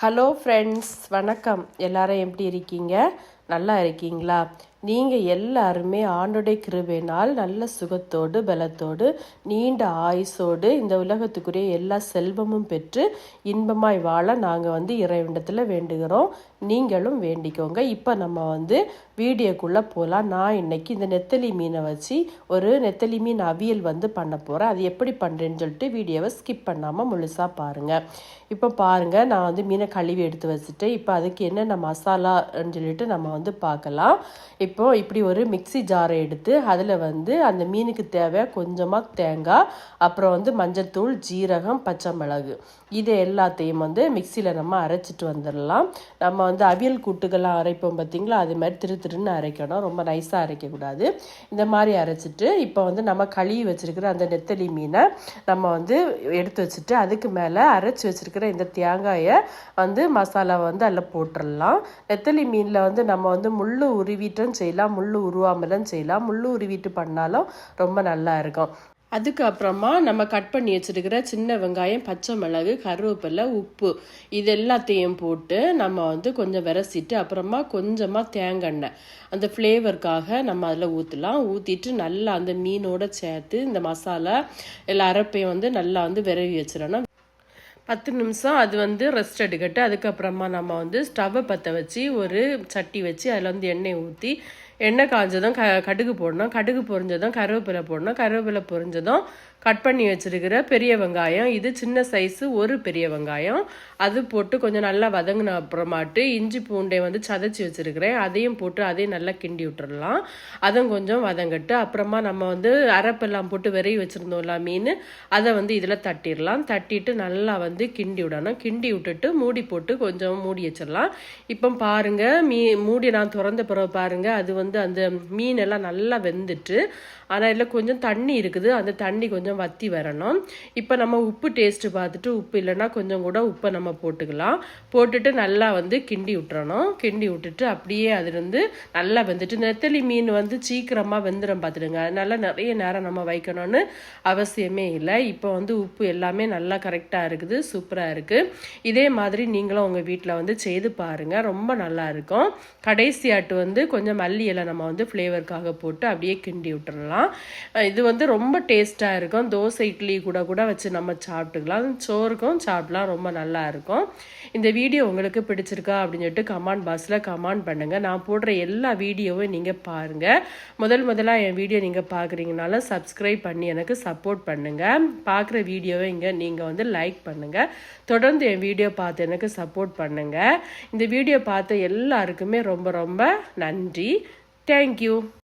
Hello friends வணக்கம். எல்லாரும் எப்படி இருக்கீங்க? நல்லா இருக்கீங்களா? நீங்கள் எல்லாருமே ஆண்டுடைய கிருபையினால் நல்ல சுகத்தோடு பலத்தோடு நீண்ட ஆயுசோடு இந்த உலகத்துக்குரிய எல்லா செல்வமும் பெற்று இன்பமாய் வாழ நாங்கள் வந்து இறைவண்டத்தில் வேண்டுகிறோம். நீங்களும் வேண்டிக்கோங்க. இப்போ நம்ம வந்து வீடியோக்குள்ளே போகலாம் நான் இன்றைக்கி இந்த நெத்தலி மீனை வச்சு ஒரு நெத்தலி மீன் அவியல் வந்து பண்ண போகிறேன் அது எப்படி பண்ணுறேன்னு சொல்லிட்டு வீடியோவை ஸ்கிப் பண்ணாமல் முழுசாக பாருங்கள் இப்போ பாருங்கள் நான் வந்து மீனை கழுவி எடுத்து வச்சுட்டு இப்போ அதுக்கு என்னென்ன மசாலான்னு சொல்லிட்டு நம்ம வந்து பார்க்கலாம். இப்போ இப்படி ஒரு மிக்ஸி ஜாரை எடுத்து அதில் வந்து அந்த மீனுக்கு தேவை கொஞ்சமாக தேங்காய் அப்புறம் வந்து மஞ்சத்தூள் ஜீரகம் பச்சை மிளகு. இது எல்லாத்தையும் வந்து மிக்சியில் நம்ம அரைச்சிட்டு வந்துடலாம் நம்ம வந்து அவியல் கூட்டுகள்லாம் அரைப்போம் பார்த்தீங்களா அது மாதிரி திரு திருன்னு அரைக்கணும். ரொம்ப நைஸாக அரைக்கக்கூடாது. இந்த மாதிரி அரைச்சிட்டு இப்போ வந்து நம்ம கழுவி வச்சுருக்கிற அந்த நெத்தலி மீனை நம்ம வந்து எடுத்து வச்சுட்டு அதுக்கு மேலே அரைச்சி வச்சுருக்கிற இந்த தேங்காயை வந்து மசாலா வந்து அதில் போட்டுடலாம் நெத்தலி மீனில் வந்து நம்ம வந்து முள் உருவிட்டும் செய்யலாம். முள் உருவாமலும் செய்யலாம். முள் உருவிட்டு பண்ணாலும் ரொம்ப நல்லா இருக்கும். அதுக்கப்புறமா நம்ம கட் பண்ணி வச்சிருக்கிற சின்ன வெங்காயம் பச்சை மிளகு கருவேப்பிலை உப்பு இது எல்லாத்தையும் போட்டு நம்ம வந்து கொஞ்சம் விரசிட்டு அப்புறமா கொஞ்சமாக தேங்காய் அந்த ஃப்ளேவருக்காக நம்ம அதில் ஊற்றலாம் ஊற்றிட்டு நல்லா அந்த மீனோட சேர்த்து இந்த மசாலா எல்லா அரைப்பையும் வந்து நல்லா வந்து விரவி வச்சிடணும். பத்து நிமிஷம் அது வந்து ரெஸ்ட் எடுக்கட்டு. அதுக்கப்புறமா நம்ம வந்து ஸ்டவ்வை பற்ற வச்சு ஒரு சட்டி வச்சு அதில் வந்து எண்ணெய் ஊற்றி எண்ணெய் காஞ்சதும் க கடுகு போடணும். கடுகு பொரிஞ்சதும் கருவேப்பிலை போடணும். கருவேப்பிலை பொரிஞ்சதும் கட் பண்ணி வச்சுருக்கிற பெரிய வெங்காயம். இது சின்ன சைஸு ஒரு பெரிய வெங்காயம். அது போட்டு கொஞ்சம் நல்லா வதங்கின அப்புறமாட்டு இஞ்சி பூண்டை வந்து சதைச்சி வச்சிருக்கிறேன். அதையும் போட்டு அதையும் நல்லா கிண்டி விட்டுறலாம். அதுவும் கொஞ்சம் வதங்கட்டு. அப்புறமா நம்ம வந்து அரப்பெல்லாம் போட்டு விரைவி வச்சுருந்தோம்ல மீன். அதை வந்து இதில் தட்டிடலாம். தட்டிட்டு நல்லா வந்து கிண்டி விடணும். கிண்டி விட்டுட்டு மூடி போட்டு கொஞ்சம் மூடி வச்சிடலாம். இப்போ பாருங்கள் மீ மூடி நான் திறந்த பிறகு பாருங்கள் அது வந்து வந்து அந்த மீன் எல்லாம் நல்லா வெந்துட்டு ஆனால் இதில் கொஞ்சம் தண்ணி இருக்குது. அந்த தண்ணி கொஞ்சம் வத்தி வரணும். இப்போ நம்ம உப்பு டேஸ்ட்டு பார்த்துட்டு உப்பு இல்லைன்னா கொஞ்சம் கூட உப்பை நம்ம போட்டுக்கலாம். போட்டுட்டு நல்லா வந்து கிண்டி விட்டுறணும். கிண்டி விட்டுட்டு அப்படியே அதுலேருந்து நல்லா வெந்துட்டு நெத்தலி மீன் வந்து சீக்கிரமாக வெந்துடும் பார்த்துடுங்க. அதனால நிறைய நேரம் நம்ம வைக்கணும்னு அவசியமே இல்லை. இப்போ வந்து உப்பு எல்லாமே நல்லா கரெக்டாக இருக்குது சூப்பராக இருக்குது இதே மாதிரி நீங்களும் உங்கள் வீட்டில் வந்து செய்து பாருங்கள் ரொம்ப நல்லா இருக்கும். கடைசி ஆட்டு வந்து கொஞ்சம் மல்லி இலை நம்ம வந்து ஃப்ளேவருக்காக போட்டு அப்படியே கிண்டி விட்டுறலாம். இது வந்து ரொம்ப டேஸ்ட்டாக இருக்கும். தோசை இட்லி கூட கூட வச்சு நம்ம சாப்பிட்டுக்கலாம். சோறுக்கும் சாப்பிடலாம். ரொம்ப நல்லா இருக்கும். இந்த வீடியோ உங்களுக்கு பிடிச்சிருக்கா அப்படின்னு சொல்லிட்டு கமெண்ட் பாக்ஸில் கமெண்ட் பண்ணுங்கள் நான் போடுற எல்லா வீடியோவும் நீங்கள் பாருங்கள் முதல் முதலாக என் வீடியோ நீங்கள் பார்க்குறீங்கனால சப்ஸ்கிரைப் பண்ணி எனக்கு சப்போர்ட் பண்ணுங்கள் பார்க்குற வீடியோவை இங்கே நீங்கள் வந்து லைக் பண்ணுங்கள் தொடர்ந்து என் வீடியோ பார்த்து எனக்கு சப்போர்ட் பண்ணுங்கள் இந்த வீடியோ பார்த்த எல்லாருக்குமே ரொம்ப ரொம்ப நன்றி. தேங்க்யூ